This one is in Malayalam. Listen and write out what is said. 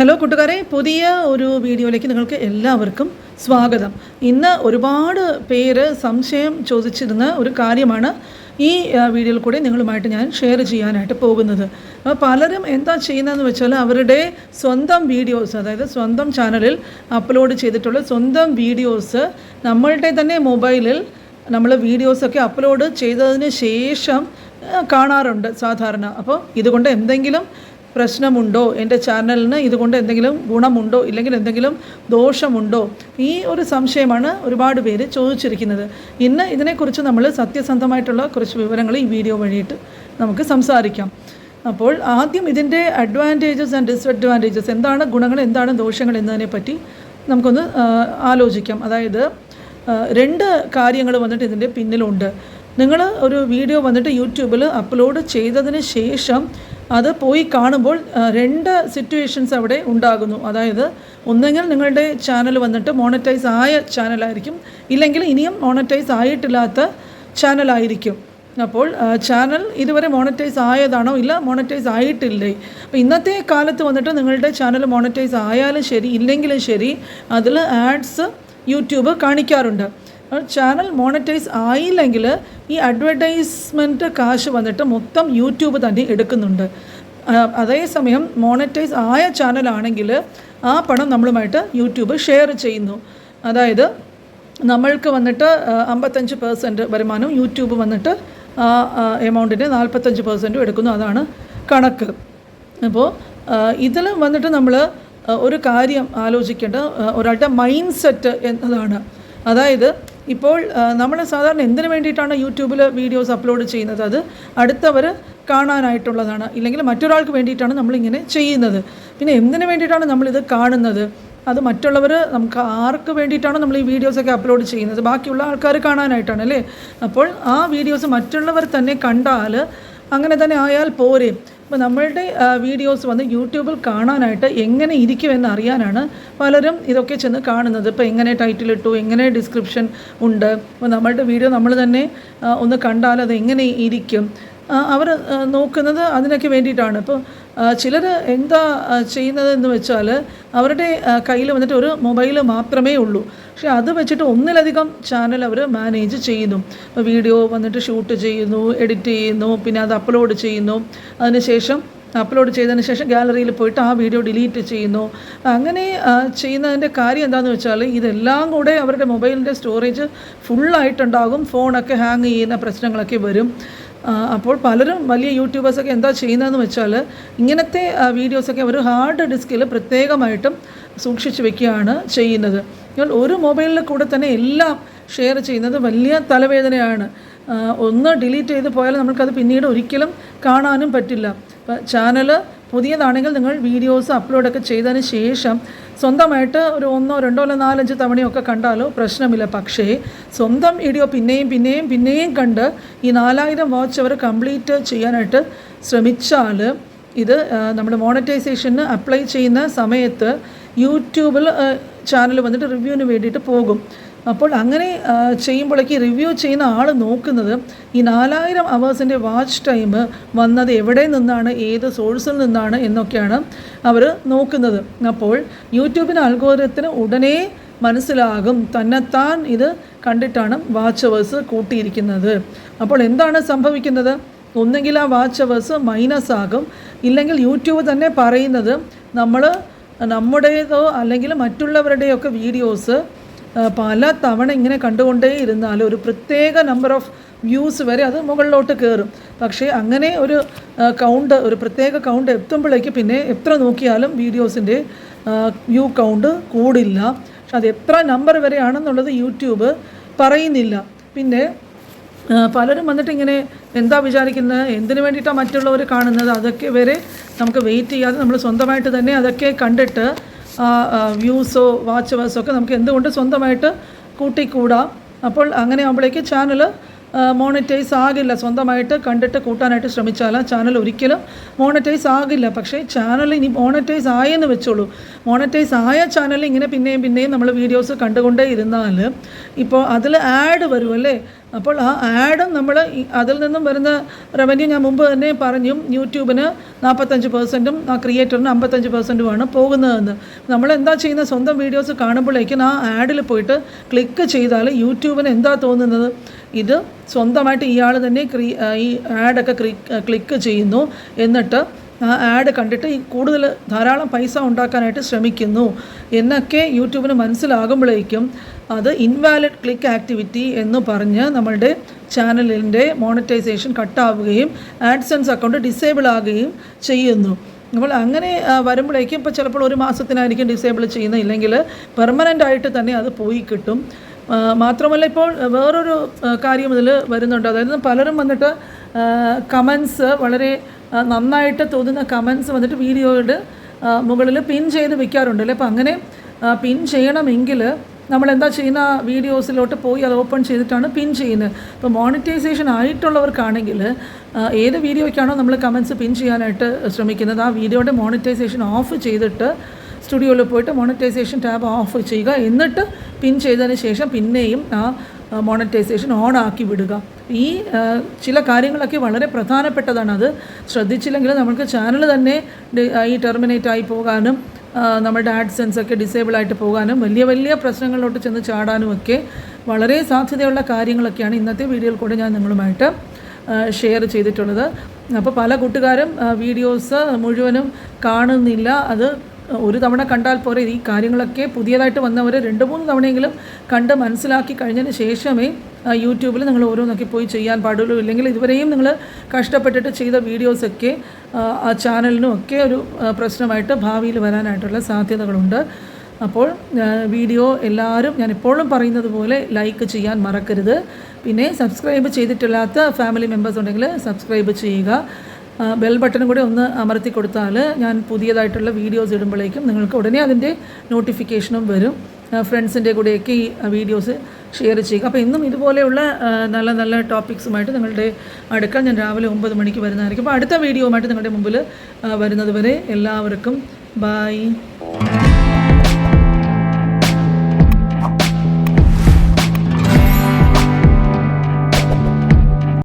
ഹലോ കൂട്ടുകാരെ പുതിയ ഒരു വീഡിയോയിലേക്ക് നിങ്ങൾക്ക് എല്ലാവർക്കും സ്വാഗതം. ഇന്ന് ഒരുപാട് പേര് സംശയം ചോദിച്ചിരുന്ന ഒരു കാര്യമാണ് ഈ വീഡിയോയിൽ കൂടെ നിങ്ങളുമായിട്ട് ഞാൻ ഷെയർ ചെയ്യാനായിട്ട് പോകുന്നത്. അപ്പോൾ പലരും എന്താ ചെയ്യുന്നതെന്ന് വെച്ചാൽ അവരുടെ സ്വന്തം വീഡിയോസ് അതായത് സ്വന്തം ചാനലിൽ അപ്ലോഡ് ചെയ്തിട്ടുള്ള സ്വന്തം വീഡിയോസ് നമ്മളുടെ തന്നെ മൊബൈലിൽ നമ്മൾ വീഡിയോസൊക്കെ അപ്ലോഡ് ചെയ്തതിന് ശേഷം കാണാറുണ്ട് സാധാരണ. അപ്പോൾ ഇതുകൊണ്ട് എന്തെങ്കിലും പ്രശ്നമുണ്ടോ? എന്റെ ചാനലിന് ഇതുകൊണ്ട് എന്തെങ്കിലും ഗുണമുണ്ടോ? ഇല്ലെങ്കിൽ എന്തെങ്കിലും ദോഷമുണ്ടോ? ഈ ഒരു സംശയമാണ് ഒരുപാട് പേര് ചോദിച്ചിരിക്കുന്നത്. ഇന്ന് ഇതിനെക്കുറിച്ച് നമ്മൾ സത്യസന്ധമായിട്ടുള്ള കുറച്ച് വിവരങ്ങൾ ഈ വീഡിയോ വഴിയിട്ട് നമുക്ക് സംസാരിക്കാം. അപ്പോൾ ആദ്യം ഇതിന്റെ അഡ്വാന്റേജസ് ആൻഡ് ഡിസ്അഡ്വാന്റേജസ് എന്താണ് ഗുണങ്ങൾ എന്താണ് ദോഷങ്ങൾ എന്നതിനെ പറ്റി നമുക്കൊന്ന് ആലോചിക്കാം. അതായത് രണ്ട് കാര്യങ്ങൾ വന്നിട്ട് ഇതിന്റെ പിന്നിലുണ്ട്. നിങ്ങൾ ഒരു വീഡിയോ വന്നിട്ട് യൂട്യൂബിൽ അപ്ലോഡ് ചെയ്തതിന് ശേഷം അത് പോയി കാണുമ്പോൾ രണ്ട് സിറ്റുവേഷൻസ് അവിടെ ഉണ്ടാകുന്നു. അതായത് ഒന്നെങ്കിൽ നിങ്ങളുടെ ചാനൽ വന്നിട്ട് മോണറ്റൈസ് ആയ ചാനലായിരിക്കും ഇല്ലെങ്കിൽ ഇനിയും മോണറ്റൈസ് ആയിട്ടില്ലാത്ത ചാനലായിരിക്കും അപ്പോൾ ചാനൽ ഇതുവരെ മോണറ്റൈസ് ആയതാണോ ഇല്ല മോണറ്റൈസ് ആയിട്ടില്ലേ? അപ്പോൾ ഇന്നത്തെ കാലത്ത് വന്നിട്ട് നിങ്ങളുടെ ചാനൽ മോണറ്റൈസ് ആയാലും ശരി ഇല്ലെങ്കിലും ശരി അതിൽ ആഡ്സ് യൂട്യൂബ് കാണിക്കാറുണ്ട്. ചാനൽ മോണറ്റൈസ് ആയില്ലെങ്കിൽ ഈ അഡ്വർടൈസ്മെന്റ് കാശ് വന്നിട്ട് മൊത്തം യൂട്യൂബ് തന്നെ എടുക്കുന്നുണ്ട്. അതേസമയം മോണറ്റൈസ് ആയ ചാനലാണെങ്കിൽ ആ പണം നമ്മളുമായിട്ട് യൂട്യൂബ് ഷെയർ ചെയ്യുന്നു. അതായത് നമ്മൾക്ക് വന്നിട്ട് അമ്പത്തഞ്ച് പേഴ്സന്റ് വരുമാനം യൂട്യൂബ് വന്നിട്ട് ആ എമൗണ്ടിന്റെ നാൽപ്പത്തഞ്ച് പേഴ്സന്റും എടുക്കുന്നു. അതാണ് കണക്ക്. അപ്പോൾ ഇതിൽ വന്നിട്ട് നമ്മൾ ഒരു കാര്യം ആലോചിക്കേണ്ട ഒരാളുടെ മൈൻഡ് സെറ്റ് എന്നതാണ് അതായത് ഇപ്പോൾ നമ്മൾ സാധാരണ എന്തിനു വേണ്ടിയിട്ടാണ് യൂട്യൂബിൽ വീഡിയോസ് അപ്ലോഡ് ചെയ്യുന്നത്? അത് അടുത്തവർ കാണാനായിട്ടുള്ളതാണ്. ഇല്ലെങ്കിൽ മറ്റൊരാൾക്ക് വേണ്ടിയിട്ടാണ് നമ്മളിങ്ങനെ ചെയ്യുന്നത്. പിന്നെ എന്തിനു വേണ്ടിയിട്ടാണ് നമ്മളിത് കാണുന്നത്? അത് മറ്റുള്ളവർ നമുക്ക് ആർക്ക് വേണ്ടിയിട്ടാണ് നമ്മൾ ഈ വീഡിയോസൊക്കെ അപ്ലോഡ് ചെയ്യുന്നത്? ബാക്കിയുള്ള ആൾക്കാർ കാണാനായിട്ടാണ് അല്ലേ? അപ്പോൾ ആ വീഡിയോസ് മറ്റുള്ളവർ തന്നെ കണ്ടാൽ അങ്ങനെ തന്നെ ആയാൽ പോരെ. അപ്പോൾ നമ്മളുടെ വീഡിയോസ് വന്ന് യൂട്യൂബിൽ കാണാനായിട്ട് എങ്ങനെ ഇരിക്കുമെന്ന് അറിയാനാണ് പലരും ഇതൊക്കെ ചെന്ന് കാണുന്നത്. ഇപ്പോൾ എങ്ങനെ ടൈറ്റിൽ ഇട്ടു എങ്ങനെ ഡിസ്ക്രിപ്ഷൻ ഉണ്ട്? അപ്പോൾ നമ്മളുടെ വീഡിയോ നമ്മൾ തന്നെ ഒന്ന് കണ്ടാൽ അത് എങ്ങനെ ഇരിക്കും? അവർ നോക്കുന്നത് അതിനൊക്കെ വേണ്ടിയിട്ടാണ്. ഇപ്പോൾ ചിലർ എന്താ ചെയ്യുന്നത് ചെയ്യുന്നതെന്ന് വെച്ചാൽ അവരുടെ കയ്യിൽ വന്നിട്ട് ഒരു മൊബൈൽ മാത്രമേ ഉള്ളൂ. പക്ഷേ അത് വെച്ചിട്ട് ഒന്നിലധികം ചാനൽ അവർ മാനേജ് ചെയ്യുന്നു. ഇപ്പോൾ വീഡിയോ വന്നിട്ട് ഷൂട്ട് ചെയ്യുന്നു എഡിറ്റ് ചെയ്യുന്നു പിന്നെ അത് അപ്ലോഡ് ചെയ്യുന്നു. അതിനുശേഷം അപ്ലോഡ് ചെയ്തതിന് ശേഷം ഗാലറിയിൽ പോയിട്ട് ആ വീഡിയോ ഡിലീറ്റ് ചെയ്യുന്നു. അങ്ങനെ ചെയ്യുന്നതിന്റെ കാര്യം എന്താണെന്ന് വെച്ചാൽ ഇതെല്ലാം കൂടെ അവരുടെ മൊബൈലിന്റെ സ്റ്റോറേജ് ഫുള്ളായിട്ടുണ്ടാകും. ഫോണൊക്കെ ഹാങ് ചെയ്യുന്ന പ്രശ്നങ്ങളൊക്കെ വരും. അപ്പോൾ പലരും വലിയ യൂട്യൂബേഴ്സൊക്കെ എന്താ ചെയ്യുന്നതെന്ന് വെച്ചാൽ ഇങ്ങനത്തെ വീഡിയോസൊക്കെ അവർ ഹാർഡ് ഡിസ്കിൽ പ്രത്യേകമായിട്ടും സൂക്ഷിച്ചു വെക്കുകയാണ് ചെയ്യുന്നത്. എന്നാൽ ഒരു മൊബൈലിൽ കൂടെ തന്നെ എല്ലാം ഷെയർ ചെയ്യുന്നത് വലിയ തലവേദനയാണ്. ഒന്ന് ഡിലീറ്റ് ചെയ്ത് പോയാൽ നമുക്കത് പിന്നീട് ഒരിക്കലും കാണാനും പറ്റില്ല. ചാനൽ പുതിയതാണെങ്കിൽ നിങ്ങൾ വീഡിയോസ് അപ്ലോഡൊക്കെ ചെയ്തതിന് ശേഷം സ്വന്തമായിട്ട് ഒരു ഒന്നോ രണ്ടോ അല്ല നാലഞ്ച് തവണയൊക്കെ കണ്ടാലോ പ്രശ്നമില്ല. പക്ഷേ സ്വന്തം വീഡിയോ പിന്നെയും പിന്നെയും പിന്നെയും കണ്ട് ഈ നാലായിരം വാച്ച് അവർ കംപ്ലീറ്റ് ചെയ്യാനായിട്ട് ശ്രമിച്ചാൽ ഇത് നമ്മൾ മോണറ്റൈസേഷന് അപ്ലൈ ചെയ്യുന്ന സമയത്ത് യൂട്യൂബിൽ ചാനൽ വന്നിട്ട് റിവ്യൂവിന് വേണ്ടിയിട്ട് പോകും. അപ്പോൾ അങ്ങനെ ചെയ്യുമ്പോഴേക്ക് റിവ്യൂ ചെയ്യുന്ന ആൾ നോക്കുന്നത് ഈ നാലായിരം അവേഴ്സിന്റെ വാച്ച് ടൈം വന്നത് എവിടെ നിന്നാണ് ഏത് സോഴ്സിൽ നിന്നാണ് എന്നൊക്കെയാണ് അവർ നോക്കുന്നത്. അപ്പോൾ യൂട്യൂബിന് അൽഗോരത്തിന് ഉടനെ മനസ്സിലാകും തന്നെത്താൻ ഇത് കണ്ടിട്ടാണ് വാച്ച് അവേഴ്സ് കൂട്ടിയിരിക്കുന്നത്. അപ്പോൾ എന്താണ് സംഭവിക്കുന്നത്? ഒന്നെങ്കിൽ ആ വാച്ച് അവേഴ്സ് മൈനസ് ആകും ഇല്ലെങ്കിൽ യൂട്യൂബ് തന്നെ പറയുന്നത് നമ്മൾ നമ്മുടേതോ അല്ലെങ്കിൽ മറ്റുള്ളവരുടെയൊക്കെ വീഡിയോസ് പല തവണ ഇങ്ങനെ കണ്ടുകൊണ്ടേ ഇരുന്നാൽ ഒരു പ്രത്യേക നമ്പർ ഓഫ് വ്യൂസ് വരെ അത് മുകളിലോട്ട് കയറും പക്ഷേ അങ്ങനെ ഒരു കൗണ്ട് ഒരു പ്രത്യേക കൗണ്ട് എത്തുമ്പോഴേക്ക് പിന്നെ എത്ര നോക്കിയാലും വീഡിയോസിന്റെ വ്യൂ കൗണ്ട് കൂടില്ല. പക്ഷെ അത് എത്ര നമ്പർ വരെയാണെന്നുള്ളത് യൂട്യൂബ് പറയുന്നില്ല. പിന്നെ പലരും വന്നിട്ട് ഇങ്ങനെ എന്താ വിചാരിക്കുന്നത് എന്തിനു വേണ്ടിയിട്ടാണ് മറ്റുള്ളവർ കാണുന്നത്? അതൊക്കെ വരെ നമുക്ക് വെയിറ്റ് ചെയ്യാതെ നമ്മൾ സ്വന്തമായിട്ട് തന്നെ അതൊക്കെ കണ്ടിട്ട് വ്യൂസോ വാച്ച് അവേഴ്സോ ഒക്കെ നമുക്ക് എന്തുകൊണ്ട് സ്വന്തമായിട്ട് കൂട്ടിക്കൂടാം? അപ്പോൾ അങ്ങനെ ആകുമ്പോഴേക്ക് ചാനൽ മോണിറ്റൈസ് ആകില്ല. സ്വന്തമായിട്ട് കണ്ടിട്ട് കൂട്ടാനായിട്ട് ശ്രമിച്ചാൽ ചാനൽ ഒരിക്കലും മോണിറ്റൈസ് ആകില്ല. പക്ഷേ ചാനൽ ഇനി മോണിറ്റൈസ് ആയെന്ന് വെച്ചോളൂ. മോണിറ്റൈസ് ആയ ചാനൽ ഇങ്ങനെ പിന്നെയും പിന്നെയും നമ്മൾ വീഡിയോസ് കണ്ടുകൊണ്ടേ ഇരുന്നാൽ ഇപ്പോൾ അതിൽ ആഡ് വരും അല്ലേ? അപ്പോൾ ആ ആഡ് നമ്മൾ അതിൽ നിന്നും വരുന്ന റവന്യൂ ഞാൻ മുമ്പ് തന്നെ പറഞ്ഞു യൂട്യൂബിന് നാൽപ്പത്തഞ്ച് പെർസെന്റും ആ ക്രിയേറ്ററിന് അമ്പത്തഞ്ച് പെർസെന്റുമാണ് പോകുന്നതെന്ന്. നമ്മൾ എന്താ ചെയ്യുന്ന സ്വന്തം വീഡിയോസ് കാണുമ്പോഴേക്കും ആ ആഡിൽ പോയിട്ട് ക്ലിക്ക് ചെയ്താൽ യൂട്യൂബിന് എന്താ തോന്നുന്നത്? ഇത് സ്വന്തമായിട്ട് ഇയാൾ തന്നെ ക്രീ ഈ ആഡൊക്കെ ക്ലിക്ക് ചെയ്യുന്നു. എന്നിട്ട് ആ ആഡ് കണ്ടിട്ട് ഈ കൂടുതൽ ധാരാളം പൈസ ഉണ്ടാക്കാനായിട്ട് ശ്രമിക്കുന്നു. എന്നൊക്കെ യൂട്യൂബിന് മനസ്സിലാകുമ്പോഴേക്കും അത് ഇൻവാലിഡ് ക്ലിക്ക് ആക്ടിവിറ്റി എന്ന് പറഞ്ഞ് നമ്മളുടെ ചാനലിന്റെ മോണിറ്റൈസേഷൻ കട്ടാവുകയും ആഡ്സെൻസ് അക്കൗണ്ട് ഡിസേബിൾ ആകുകയും ചെയ്യുന്നു. അപ്പോൾ അങ്ങനെ വരുമ്പോഴേക്കും ഇപ്പോൾ ചിലപ്പോൾ ഒരു മാസത്തിനായിരിക്കും ഡിസേബിൾ ചെയ്യുന്ന ഇല്ലെങ്കിൽ പെർമനന്റ് ആയിട്ട് തന്നെ അത് പോയി കിട്ടും. മാത്രമല്ല ഇപ്പോൾ വേറൊരു കാര്യം ഇതിൽ വരുന്നുണ്ട്. അതായത് പലരും വന്നിട്ട് കമൻസ് വളരെ നന്നായിട്ട് തോന്നുന്ന കമൻസ് വന്നിട്ട് വീഡിയോയുടെ മുകളിൽ പിൻ ചെയ്ത് വെക്കാറുണ്ടല്ലേ അപ്പോൾ അങ്ങനെ പിൻ ചെയ്യണമെങ്കിൽ നമ്മൾ എന്താ ചെയ്യുന്ന വീഡിയോസിലോട്ട് പോയി അത് ഓപ്പൺ ചെയ്തിട്ടാണ് പിൻ ചെയ്യുന്നത്. ഇപ്പോൾ മോണിറ്റൈസേഷൻ ആയിട്ടുള്ളവർക്കാണെങ്കിൽ ഏത് വീഡിയോയ്ക്കാണോ നമ്മൾ കമൻസ് പിൻ ചെയ്യാനായിട്ട് ശ്രമിക്കുന്നത് ആ വീഡിയോയുടെ മോണിറ്റൈസേഷൻ ഓഫ് ചെയ്തിട്ട് സ്റ്റുഡിയോയിൽ പോയിട്ട് മോണിറ്റൈസേഷൻ ടാബ് ഓഫ് ചെയ്യുക. എന്നിട്ട് പിൻ ചെയ്തതിന് ശേഷം പിന്നെയും ആ മോണിറ്റൈസേഷൻ ഓൺ ആക്കി വിടുക. ഈ ചില കാര്യങ്ങളൊക്കെ വളരെ പ്രധാനപ്പെട്ടതാണ്. അത് ശ്രദ്ധിച്ചില്ലെങ്കിൽ നമുക്ക് ചാനൽ തന്നെ ഈ ടെർമിനേറ്റ് ആയി പോകാനും നമ്മുടെ ആഡ്സെൻസ് ഒക്കെ ഡിസേബിൾ ആയിട്ട് പോകാനും വലിയ വലിയ പ്രശ്നങ്ങളിലോട്ട് ചെന്ന് ചാടാനും ഒക്കെ വളരെ സാധ്യതയുള്ള കാര്യങ്ങളൊക്കെയാണ് ഇന്നത്തെ വീഡിയോയിൽ കൂടെ ഞാൻ നിങ്ങളുമായിട്ട് ഷെയർ ചെയ്തിട്ടുള്ളത്. അപ്പോൾ പല കൂട്ടുകാരും വീഡിയോസ് മുഴുവനും കാണുന്നില്ല. അത് ഒരു തവണ കണ്ടാൽ പോരെ. ഈ കാര്യങ്ങളൊക്കെ പുതിയതായിട്ട് വന്നവർ രണ്ട് മൂന്ന് തവണയെങ്കിലും കണ്ട് മനസ്സിലാക്കി കഴിഞ്ഞതിന് ശേഷമേ യൂട്യൂബിൽ നിങ്ങൾ ഓരോന്നൊക്കെ പോയി ചെയ്യാൻ പാടുള്ളൂ. ഇല്ലെങ്കിൽ ഇതുവരെയും നിങ്ങൾ കഷ്ടപ്പെട്ടിട്ട് ചെയ്ത വീഡിയോസൊക്കെ ആ, ചാനലിനും ഒക്കെ ഒരു പ്രശ്നമായിട്ട് ഭാവിയിൽ വരാനായിട്ടുള്ള സാധ്യതകളുണ്ട്. അപ്പോൾ വീഡിയോ എല്ലാവരും ഞാൻ എപ്പോഴും പറയുന്നത് പോലെ ലൈക്ക് ചെയ്യാൻ മറക്കരുത്. പിന്നെ സബ്സ്ക്രൈബ് ചെയ്തിട്ടില്ലാത്ത ഫാമിലി മെമ്പേഴ്സ് ഉണ്ടെങ്കിൽ സബ്സ്ക്രൈബ് ചെയ്യുക. ബെൽ ബട്ടണും കൂടി ഒന്ന് അമർത്തി കൊടുത്താൽ ഞാൻ പുതിയതായിട്ടുള്ള വീഡിയോസ് ഇടുമ്പോഴേക്കും നിങ്ങൾക്ക് ഉടനെ അതിന്റെ നോട്ടിഫിക്കേഷനും വരും. ഫ്രണ്ട്സിന്റെ കൂടെയൊക്കെ ഈ വീഡിയോസ് ഷെയർ ചെയ്യുക. അപ്പോൾ ഇന്നും ഇതുപോലെയുള്ള നല്ല നല്ല ടോപ്പിക്സുമായിട്ട് നിങ്ങളുടെ അടുക്കൽ ഞാൻ രാവിലെ ഒമ്പത് മണിക്ക് വരുന്നതായിരിക്കും. അപ്പോൾ അടുത്ത വീഡിയോയുമായിട്ട് നിങ്ങളുടെ മുമ്പിൽ വരുന്നത് വരെ എല്ലാവർക്കും ബായ്